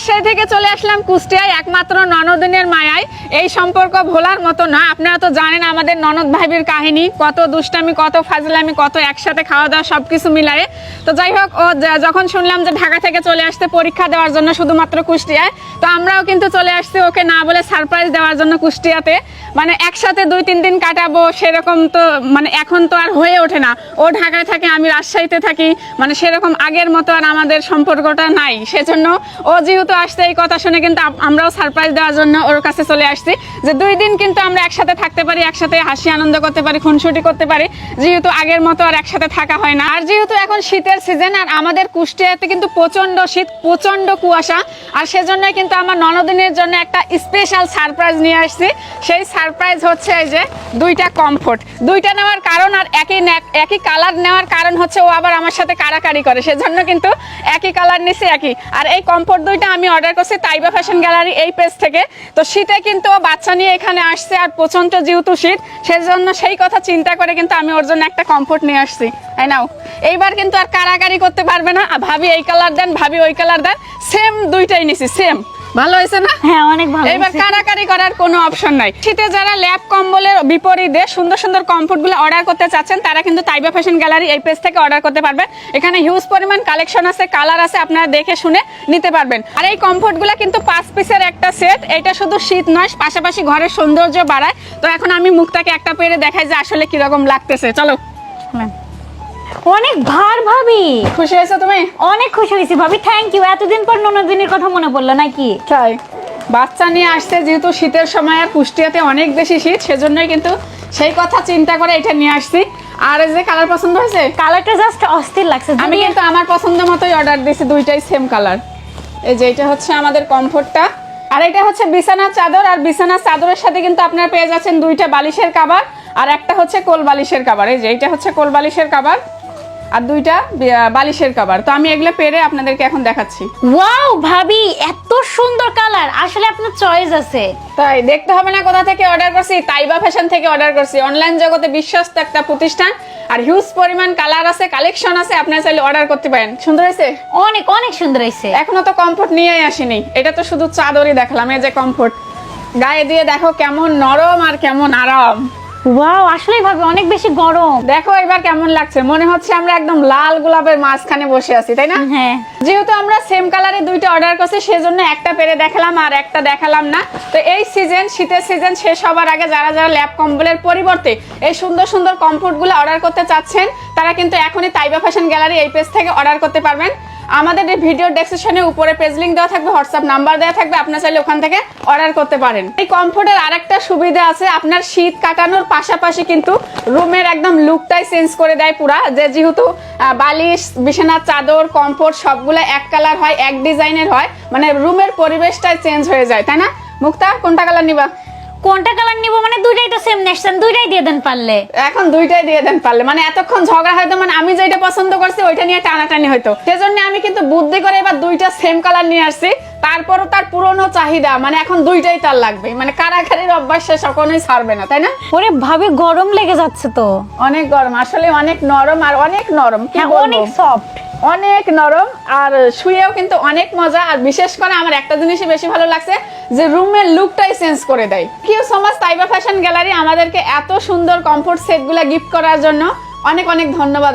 রাজশাহী থেকে চলে আসলাম কুষ্টিয়ায়, একমাত্র ননদিনের মায়ায়। এই সম্পর্ক ভোলার মতো না, আপনারা তো জানেন আমাদের ননদ ভাইবির কাহিনী, কত দুষ্টামি, কত ফাজলামি, কত একসাথে খাওয়া দাওয়া সব কিছু মিলায়ে। তো যাই হোক, ও যখন শুনলাম যে ঢাকা থেকে চলে আসতে পরীক্ষা দেওয়ার জন্য শুধুমাত্র কুষ্টিয়ায়, তো আমরাও কিন্তু চলে আসছি ওকে না বলে সারপ্রাইজ দেওয়ার জন্য কুষ্টিয়াতে। মানে একসাথে দুই, তিন দিন কাটাবো, সেরকম তো মানে এখন তো আর হয়ে ওঠে না। ও ঢাকায় থাকে, আমি রাজশাহীতে থাকি মানে সেরকম আগের মতো আর আমাদের সম্পর্কটা নাই। সেজন্য ও যেহেতু আসছে, এই কথা শুনে কিন্তু আমরাও সারপ্রাইজ দেওয়ার জন্য ওর কাছে চলে আসছি। যে দুই দিন কিন্তু আমরা একসাথে থাকতে পারি, একসাথে হাসি, আনন্দ করতে পারি, খুনসুটি করতে পারি। যেহেতু আগের মতো আর একসাথে থাকা হয় না। আর যেহেতু এখন শীতের সিজন আর আমাদের কুষ্টিয়াতে কিন্তু প্রচণ্ড শীত প্রচণ্ড কুয়াশা, আর সেজন্যই কিন্তু আমার ননদিনের জন্য একটা স্পেশাল সারপ্রাইজ নিয়ে আসছি। সেই সারপ্রাইজ হচ্ছে এই যে দুইটা কমফোর্ট দুইটা নেওয়ার কারণ আর একই একই কালার নেওয়ার কারণ হচ্ছে ও আবার আমার সাথে কারাকারি করে। সেজন্য কিন্তু একই কালার নিছে একই। আর এই কমফোর্ট দুইটা আমি অর্ডার করছি তাইবা ফ্যাশন গ্যালারি এই পেজ থেকে। তো শীতে কিন্তু বাচ্চা নিয়ে এখানে আসছে আর প্রচণ্ড যেহেতু শীত, সেজন্য সেই কথা চিন্তা করে কিন্তু আমি ওর জন্য একটা কমফোর্ট নিয়ে আসছি। তাই নাও। এইবার কিন্তু আর কারাকারি করতে পারবে না। ভাবি এই কালার দেন, ভাবি ওই কালার দেন। সেম দুইটাই নিছি সেম ভালো হয়েছে না? হ্যাঁ অনেক ভালো এবার কারাকারি করার কোনো অপশন নাই। শীতে যারা ল্যাব কম্বলের বিপরীতে সুন্দর সুন্দর কমফোর্টগুলো অর্ডার করতে চাচ্ছেন তারা কিন্তু তাইবা ফ্যাশন গ্যালারি এই পেজ থেকে অর্ডার করতে পারবেন এখানে হিউজ পরিমাণ কালেকশন আছে কালার আছে আপনারা দেখে শুনে নিতে পারবেন। আর এই কমফোর্টগুলো কিন্তু পাঁচ পিসের একটা সেট এটা শুধু শীত নয় পাশাপাশি ঘরের সৌন্দর্য বাড়ায়। তো এখন আমি মুখটাকে একটা পেরে দেখাই যে আসলে কীরকম লাগতেছে। চলো। অনেক ভার ভাবি। খুশি হয়েছো তুমি? অনেক খুশি হয়েছি ভাবি থ্যাংক ইউ এতদিন পর ননদিনীর কথা মনে পড়ল নাকি? তাই। বাচ্চা নিয়ে আসছে যেহেতু শীতের সময় আর কুষ্টিয়াতে অনেক বেশি শীত সেজন্যই কিন্তু সেই কথা চিন্তা করে এটা নিয়ে আসছি। আর এই যে কালার পছন্দ হয়েছে? কালারটা জাস্ট অস্থির লাগছে আমি কিন্তু আমার পছন্দ মতোই অর্ডার দিয়েছি দুইটাই সেম কালার এই যে এটা হচ্ছে আমাদের কমফোর্টটা আর এটা হচ্ছে বিছানার চাদর আর বিছানার চাদরের সাথে কিন্তু আপনারা পেয়ে যাচ্ছেন দুইটা বালিশের কাবার আর একটা হচ্ছে কোল বালিশের কাবার এই যে এটা হচ্ছে কোল বালিশের কাবার আর দুইটা বালিশের কাবার তো আমি এগুলো পেরে আপনাদেরকে এখন দেখাচ্ছি। ওয়াও ভাবি এত সুন্দর কালার আসলে আপনার চয়েস আছে। তাই দেখতে হবে না কোথা থেকে অর্ডার করছি তাইবা ফ্যাশন থেকে অর্ডার করছি। অনলাইন জগতে বিশ্বস্ত একটা প্রতিষ্ঠান আর হিউজ পরিমাণ কালার আছে কালেকশন আছে আপনারা চাইলে অর্ডার করতে পারেন। সুন্দর হয়েছে? অনেক অনেক সুন্দর হয়েছে। এখনও তো কমফোর্ট নিয়েই আসিনি। এটা তো শুধু চাদরই দেখলাম এই যে কমফোর্ট গায়ে দিয়ে দেখো কেমন নরম আর কেমন আরাম। ওয়াও আসলে ভাবি অনেক বেশি গরম। দেখো এবার কেমন লাগছে। মনে হচ্ছে আমরা একদম লাল গোলাপের মাঝখানে বসে আছি তাই না? হ্যাঁ। যেহেতু আমরা সেম কালারে দুইটা অর্ডার করছি সেজন্য একটা পেরে দেখালাম আর একটা দেখালাম না। তো এই সিজন শীতের সিজন শেষ হবার আগে যারা যারা ল্যাব কম্বলের পরিবর্তে এই সুন্দর সুন্দর কমফোর্টগুলো অর্ডার করতে চাচ্ছেন তারা কিন্তু এখনই তাইবা ফ্যাশন গ্যালারি এই পেজ থেকে অর্ডার করতে পারবেন। আমাদের এই ভিডিও ডেসক্রিপশনে উপরে পেজ লিঙ্ক দেওয়া থাকবে হোয়াটসঅ্যাপ নাম্বার দেওয়া থাকবে, আপনার চাইলে ওখান থেকে অর্ডার করতে পারেন। এই কমফোর্টের আরেকটা সুবিধা আছে, আপনার শীত কাটানোর পাশাপাশি কিন্তু রুমের একদম লুকটাই চেঞ্জ করে দেয় পুরা। যে যেহেতু বালিশ বিছানার চাদর কমফোর্ট সবগুলো এক কালার হয়, এক ডিজাইনের হয় মানে রুমের পরিবেশটাই চেঞ্জ হয়ে যায়, তাই না? মুক্তা, কোনটা কালার নিবা? কোনটা কালার নিব? মানে দুইটাই তো সেম নেশন, দুইটাই দিয়ে দেন পারলে। এখন দুইটাই দিয়ে দেন পারলে। মানে এতক্ষণ ঝগড়া হয়তো মানে আমি যেটা পছন্দ করছি, ওইটা নিয়ে টানাটানি হয়তো। সেজন্য আমি কিন্তু বুদ্ধি করে এবার দুইটা সেম কালার নিয়ে আসছি। তারপরও তার পুরনো চাহিদা মানে এখন দুইটাই তার লাগবে। মানে কারাকারির অভ্যাস সে সকলেই ছাড়বে না তাই না? ওরে ভাবি গরম লেগে যাচ্ছে তো। অনেক গরম আসলে অনেক নরম আর অনেক নরম হ্যাঁ? অনেক সফট অনেক নরম আর শুয়েও কিন্তু অনেক মজা আর বিশেষ করে আমার একটা জিনিসই বেশি ভালো লাগছে যে রুমের লুকটাই চেঞ্জ করে দেয়। কিউ সমাজ তাইবা ফ্যাশন গ্যালারি আমাদেরকে এত সুন্দর কমফোর্ট সেটগুলো গিফট করার জন্য অনেক অনেক ধন্যবাদ